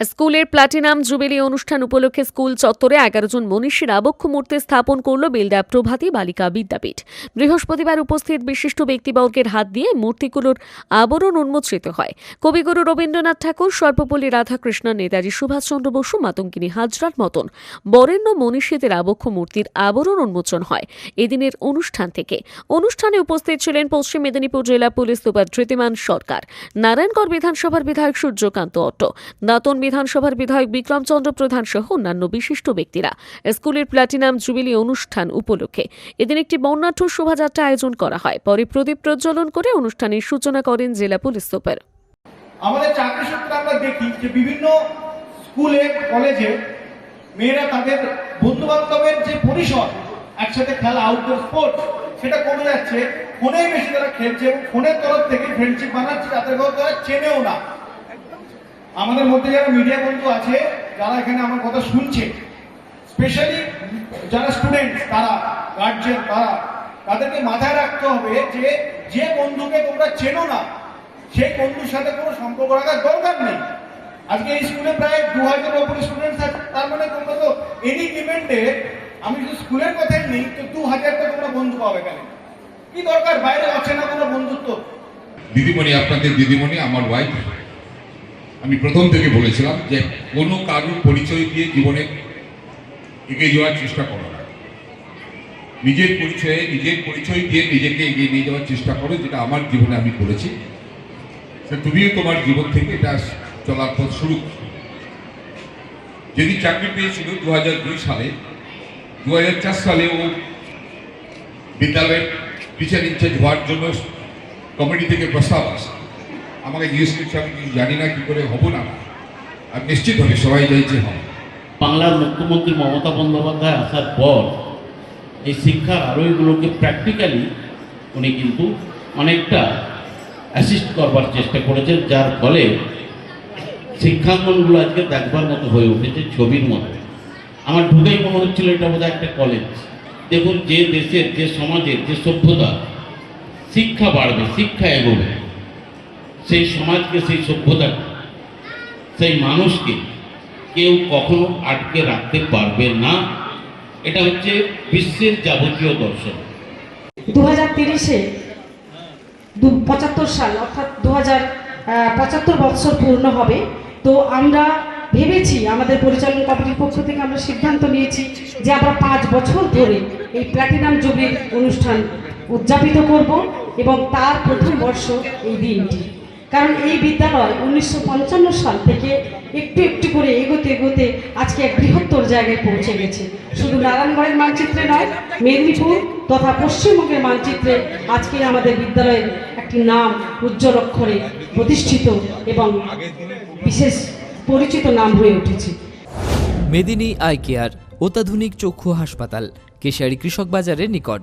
স্কুলের platinum jubilee অনুষ্ঠান উপলক্ষে স্কুল চত্বরে এগারো জন মনীষীর আবক্ষ মূর্তি স্থাপন করল বেলদা প্রভাতী বালিকা বিদ্যাপীঠ। বৃহস্পতিবার উপস্থিত বিশিষ্ট ব্যক্তিবর্গের হাত দিয়ে মূর্তিগুলোর আবরণ উন্মোচিত হয়। কবিগুরু রবীন্দ্রনাথ ঠাকুর, সর্বপল্লী রাধাকৃষ্ণ নেতাজি সুভাষচন্দ্র বসু, মাতঙ্গিনী হাজরার মতন বরেণ্য মনীষীদের আবক্ষ মূর্তির আবরণ উন্মোচন হয় এদিনের অনুষ্ঠান থেকে। অনুষ্ঠানে উপস্থিত ছিলেন পশ্চিম মেদিনীপুর জেলা পুলিশ সুপার ধৃতিমান সরকার, নারায়ণগড় বিধানসভার বিধায়ক সূর্যকান্ত অট্ট দাঁতন বিধানসভার বিধায়ক বিক্রমচন্দ্র প্রধান সহ অন্যান্য বিশিষ্ট ব্যক্তিরা। স্কুলের প্লাটিনাম জুবিলি অনুষ্ঠান উপলক্ষে এদিন একটি বর্ণাঢ্য শোভাযাত্রা আয়োজন করা হয়। পরে প্রদীপ প্রজ্বলন করে অনুষ্ঠানের সূচনা করেন জেলা পুলিশ সুপার। আমাদের চাকরি সূত্রে আমরা দেখি যে বিভিন্ন স্কুলে, কলেজে মেয়েরা তাদের বন্ধু বান্ধবের যে পরিসর, একসাথে খেলা আউটডোর স্পোর্টস সেটা কমে যাচ্ছে। ফোনেই বেশি তারা খেলছে এবং ফোনের তরফ থেকে ফ্রেন্ডশিপ বানাচ্ছে ঘর তারা চেনেও না। আমাদের মধ্যে যারা মিডিয়া বন্ধু আছে, যারা এখানে আমার কথা শুনছে স্পেশালি যারা স্টুডেন্ট তারা গার্জিয়ান তারা, তাদেরকে মাথায় রাখতে হবে যে যে বন্ধুকে তোমরা চেনো না, সেই বন্ধুর সাথে কোনো সম্পর্ক রাখার দরকার নেই। আজকে এই স্কুলে প্রায় দু হাজার ওপরে স্টুডেন্টস আছে, তার মানে তোমরা তো এনি ইভেন্টে আমি শুধু স্কুলের কথাই নেই, তো দু হাজারটা তোমরা বন্ধু পাবে কেন? কি দরকার? বাইরে আছে না কোনো বন্ধুত্ব? দিদিমণি, আপনাদের দিদিমণি, আমার ওয়াইফ আমি প্রথম থেকে বলেছিলাম যে কোনো কারুর পরিচয় দিয়ে জীবনে এগিয়ে যাওয়ার চেষ্টা করো না। নিজের পরিচয়ে, নিজের পরিচয় দিয়ে নিজেকে এগিয়ে নিয়ে যাওয়ার চেষ্টা করো, যেটা আমার জীবনে আমি করেছি। তুমিও তোমার জীবন থেকে এটা চলার পথ শুরু। যেদিন চাকরি পেয়েছিল দু হাজার দুই সালে দু হাজার চার সালে ও বিদ্যালয়ের টিচার ইনচার্জ হওয়ার জন্য কমিটি থেকে প্রস্তাব আসে। আমাকে জিজ্ঞেস করছে, আমি জানি না কি করে হব না। আর নিশ্চিত হবে সবাই চাইছে হবে। বাংলার মুখ্যমন্ত্রী মমতা বন্দ্যোপাধ্যায় আসার পর এই শিক্ষার আরোহীগুলোকে প্র্যাকটিক্যালি উনি কিন্তু অনেকটা অ্যাসিস্ট করবার চেষ্টা করেছেন, যার ফলে শিক্ষাঙ্গনগুলো আজকে দেখবার মতো হয়ে উঠেছে ছবির মতো। আমার ঢুকেই মনে হচ্ছিল এটা বোধহয় একটা কলেজ দেখুন, যে দেশের, যে সমাজের, যে সভ্যতা, শিক্ষা বাড়বে, শিক্ষা এগোবে। সেই সমাজকে, সেই সভ্যতা সেই মানুষকে কেউ কখনো আটকে রাখতে পারবে না। এটা হচ্ছে বিশ্বের যাবতীয় দর্শন। দু হাজার তিরিশে পঁচাত্তর সাল, অর্থাৎ দু হাজার পঁচাত্তর বৎসর পূর্ণ হবে। তো আমরা ভেবেছি, আমাদের পরিচালন কমিটির পক্ষ থেকে আমরা সিদ্ধান্ত নিয়েছি যে আমরা পাঁচ বছর ধরে এই প্ল্যাটিনাম যুগের অনুষ্ঠান উদযাপিত করব এবং তার প্রথম বর্ষ এই দিনটি। কারণ এই বিদ্যালয় উনিশশো পঞ্চান্ন সাল থেকে একটু একটু করে এগোতে এগোতে আজকে এক বৃহত্তর জায়গায় পৌঁছে গেছে। শুধু নারায়ণগড়ের মানচিত্রে নয়, মেদিনীপুর তথা পশ্চিমবঙ্গের মানচিত্রে আজকে আমাদের বিদ্যালয়ের একটি নাম উজ্জ্বল অক্ষরে প্রতিষ্ঠিত এবং বিশেষ পরিচিত নাম হয়ে উঠেছে। মেদিনী আই কেয়ার, অত্যাধুনিক চক্ষু হাসপাতাল কেশিয়ারি কৃষক বাজারের নিকট।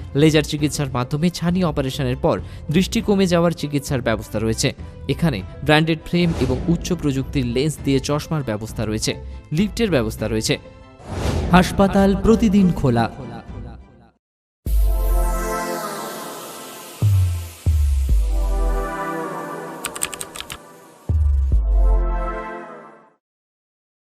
লেজার চিকিৎসার মাধ্যমে ছানি অপারেশনের পর দৃষ্টি কমে যাওয়ার চিকিৎসার ব্যবস্থা রয়েছে। এখানে ব্র্যান্ডেড ফ্রেম এবং উচ্চ প্রযুক্তির লেন্স দিয়ে চশমার ব্যবস্থা রয়েছে। লিফটের ব্যবস্থা রয়েছে। হাসপাতাল প্রতিদিন খোলা।